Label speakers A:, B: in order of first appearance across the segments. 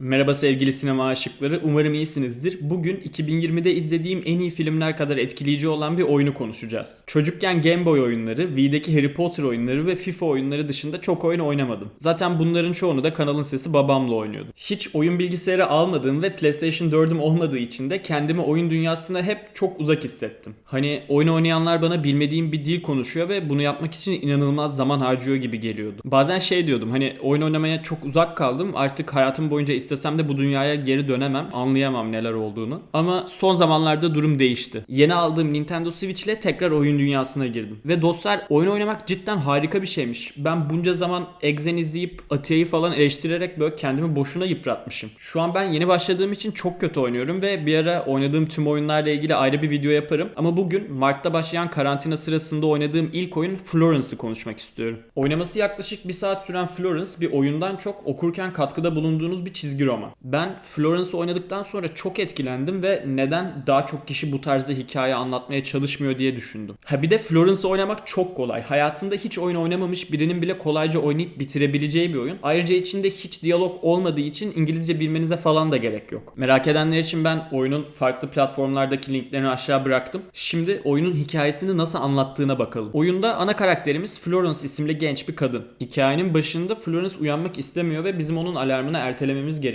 A: Merhaba sevgili sinema aşıkları, umarım iyisinizdir. Bugün 2020'de izlediğim en iyi filmler kadar etkileyici olan bir oyunu konuşacağız. Çocukken Game Boy oyunları, Wii'deki Harry Potter oyunları ve FIFA oyunları dışında çok oyun oynamadım. Zaten bunların çoğunu da kanalın sesi babamla oynuyordum. Hiç oyun bilgisayarı almadığım ve PlayStation 4'üm olmadığı için de kendimi oyun dünyasına hep çok uzak hissettim. Hani oyun oynayanlar bana bilmediğim bir dil konuşuyor ve bunu yapmak için inanılmaz zaman harcıyor gibi geliyordu. Bazen şey diyordum hani oyun oynamaya çok uzak kaldım artık hayatım boyunca istesem de bu dünyaya geri dönemem anlayamam neler olduğunu. Ama son zamanlarda durum değişti. Yeni aldığım Nintendo Switch ile tekrar oyun dünyasına girdim. Ve dostlar oyun oynamak cidden harika bir şeymiş. Ben bunca zaman Exen izleyip Atiye'yi falan eleştirerek böyle kendimi boşuna yıpratmışım. Şu an ben yeni başladığım için çok kötü oynuyorum ve bir ara oynadığım tüm oyunlarla ilgili ayrı bir video yaparım. Ama bugün Mart'ta başlayan karantina sırasında oynadığım ilk oyun Florence'ı konuşmak istiyorum. Oynaması yaklaşık bir saat süren Florence bir oyundan çok okurken katkıda bulunduğunuz bir çizgi roman. Ben Florence'ı oynadıktan sonra çok etkilendim ve neden daha çok kişi bu tarzda hikaye anlatmaya çalışmıyor diye düşündüm. Ha bir de Florence'ı oynamak çok kolay. Hayatında hiç oyun oynamamış birinin bile kolayca oynayıp bitirebileceği bir oyun. Ayrıca içinde hiç diyalog olmadığı için İngilizce bilmenize falan da gerek yok. Merak edenler için ben oyunun farklı platformlardaki linklerini aşağı bıraktım. Şimdi oyunun hikayesini nasıl anlattığına bakalım. Oyunda ana karakterimiz Florence isimli genç bir kadın. Hikayenin başında Florence uyanmak istemiyor ve bizim onun alarmını ertelememiz gerekiyor.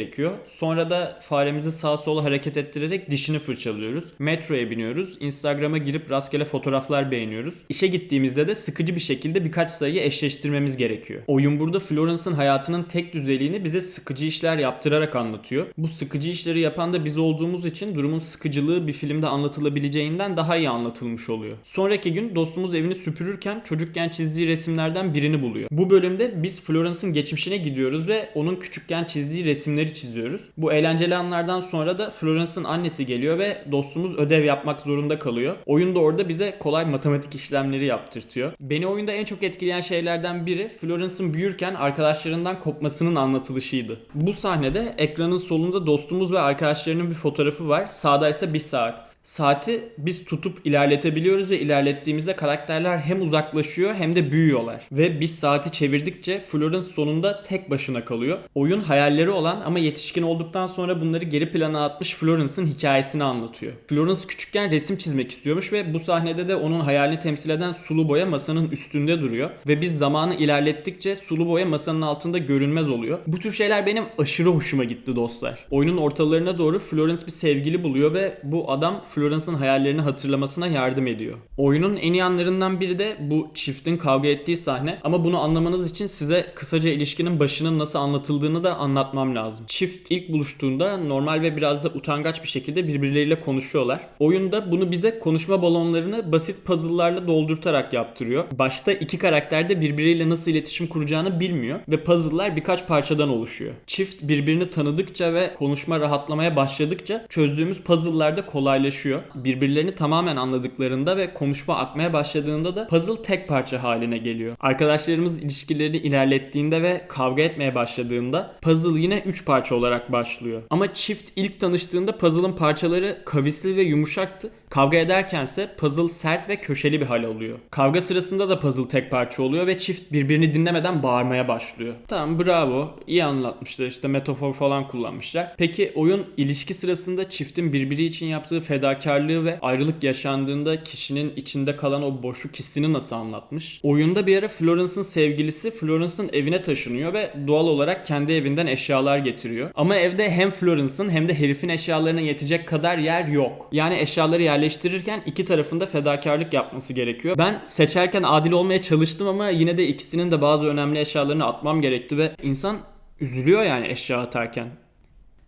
A: Sonra da faremizi sağa sola hareket ettirerek dişini fırçalıyoruz. Metroya biniyoruz. Instagram'a girip rastgele fotoğraflar beğeniyoruz. İşe gittiğimizde de sıkıcı bir şekilde birkaç sayıyı eşleştirmemiz gerekiyor. Oyun burada Florence'ın hayatının tek düzeliğini bize sıkıcı işler yaptırarak anlatıyor. Bu sıkıcı işleri yapan da biz olduğumuz için durumun sıkıcılığı bir filmde anlatılabileceğinden daha iyi anlatılmış oluyor. Sonraki gün dostumuz evini süpürürken çocukken çizdiği resimlerden birini buluyor. Bu bölümde biz Florence'ın geçmişine gidiyoruz ve onun küçükken çizdiği resimleri çiziyoruz. Bu eğlenceli anlardan sonra da Florence'ın annesi geliyor ve dostumuz ödev yapmak zorunda kalıyor. Oyun da orada bize kolay matematik işlemleri yaptırtıyor. Beni oyunda en çok etkileyen şeylerden biri Florence'ın büyürken arkadaşlarından kopmasının anlatılışıydı. Bu sahnede ekranın solunda dostumuz ve arkadaşlarının bir fotoğrafı var. Sağda ise bir saat. Saati biz tutup ilerletebiliyoruz ve ilerlettiğimizde karakterler hem uzaklaşıyor hem de büyüyorlar. Ve biz saati çevirdikçe Florence sonunda tek başına kalıyor. Oyun hayalleri olan ama yetişkin olduktan sonra bunları geri plana atmış Florence'ın hikayesini anlatıyor. Florence küçükken resim çizmek istiyormuş ve bu sahnede de onun hayalini temsil eden sulu boya masanın üstünde duruyor. Ve biz zamanı ilerlettikçe sulu boya masanın altında görünmez oluyor. Bu tür şeyler benim aşırı hoşuma gitti dostlar. Oyunun ortalarına doğru Florence bir sevgili buluyor ve bu adam Florence'ın hayallerini hatırlamasına yardım ediyor. Oyunun en iyi anlarından biri de bu çiftin kavga ettiği sahne ama bunu anlamanız için size kısaca ilişkinin başının nasıl anlatıldığını da anlatmam lazım. Çift ilk buluştuğunda normal ve biraz da utangaç bir şekilde birbirleriyle konuşuyorlar. Oyunda bunu bize konuşma balonlarını basit puzzle'larla doldurtarak yaptırıyor. Başta iki karakter de birbiriyle nasıl iletişim kuracağını bilmiyor ve puzzle'lar birkaç parçadan oluşuyor. Çift birbirini tanıdıkça ve konuşma rahatlamaya başladıkça çözdüğümüz puzzle'lar da kolaylaşıyor. Birbirlerini tamamen anladıklarında ve konuşma akmaya başladığında da puzzle tek parça haline geliyor. Arkadaşlarımız ilişkilerini ilerlettiğinde ve kavga etmeye başladığında puzzle yine 3 parça olarak başlıyor. Ama çift ilk tanıştığında puzzle'ın parçaları kavisli ve yumuşaktı. Kavga ederkense puzzle sert ve köşeli bir hal alıyor. Kavga sırasında da puzzle tek parça oluyor ve çift birbirini dinlemeden bağırmaya başlıyor. Tamam bravo iyi anlatmışlar işte metafor falan kullanmışlar. Peki oyun ilişki sırasında çiftin birbiri için yaptığı fedakarlığı ve ayrılık yaşandığında kişinin içinde kalan o boşluk hissini nasıl anlatmış? Oyunda bir ara Florence'ın sevgilisi Florence'ın evine taşınıyor ve doğal olarak kendi evinden eşyalar getiriyor. Ama evde hem Florence'ın hem de herifin eşyalarına yetecek kadar yer yok. Yani eşyaları yerleştirirken iki tarafında fedakarlık yapması gerekiyor. Ben seçerken adil olmaya çalıştım ama yine de ikisinin de bazı önemli eşyalarını atmam gerekti ve insan üzülüyor yani eşya atarken.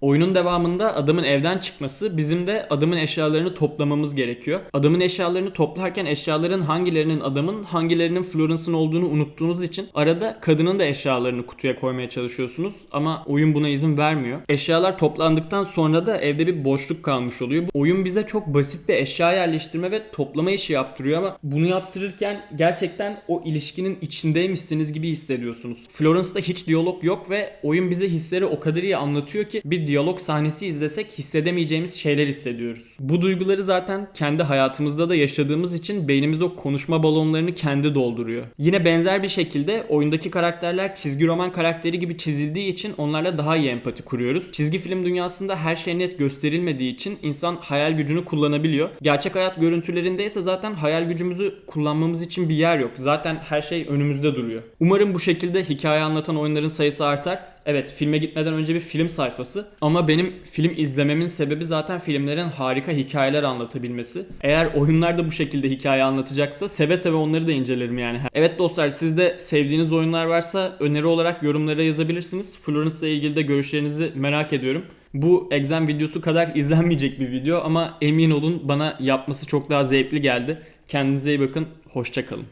A: Oyunun devamında adamın evden çıkması bizim de adamın eşyalarını toplamamız gerekiyor. Adamın eşyalarını toplarken eşyaların hangilerinin adamın hangilerinin Florence'ın olduğunu unuttuğunuz için arada kadının da eşyalarını kutuya koymaya çalışıyorsunuz ama oyun buna izin vermiyor. Eşyalar toplandıktan sonra da evde bir boşluk kalmış oluyor. Bu oyun bize çok basit bir eşya yerleştirme ve toplama işi yaptırıyor ama bunu yaptırırken gerçekten o ilişkinin içindeymişsiniz gibi hissediyorsunuz. Florence'da hiç diyalog yok ve oyun bize hisleri o kadar iyi anlatıyor ki bir diyalog sahnesi izlesek hissedemeyeceğimiz şeyler hissediyoruz. Bu duyguları zaten kendi hayatımızda da yaşadığımız için beynimiz o konuşma balonlarını kendi dolduruyor. Yine benzer bir şekilde oyundaki karakterler çizgi roman karakteri gibi çizildiği için onlarla daha iyi empati kuruyoruz. Çizgi film dünyasında her şey net gösterilmediği için insan hayal gücünü kullanabiliyor. Gerçek hayat görüntülerinde ise zaten hayal gücümüzü kullanmamız için bir yer yok. Zaten her şey önümüzde duruyor. Umarım bu şekilde hikaye anlatan oyunların sayısı artar. Evet filme gitmeden önce bir film sayfası ama benim film izlememin sebebi zaten filmlerin harika hikayeler anlatabilmesi. Eğer oyunlar da bu şekilde hikaye anlatacaksa seve seve onları da incelerim yani. Evet dostlar sizde sevdiğiniz oyunlar varsa öneri olarak yorumlara yazabilirsiniz. Florence ile ilgili de görüşlerinizi merak ediyorum. Bu exam videosu kadar izlenmeyecek bir video ama emin olun bana yapması çok daha zevkli geldi. Kendinize iyi bakın, hoşçakalın.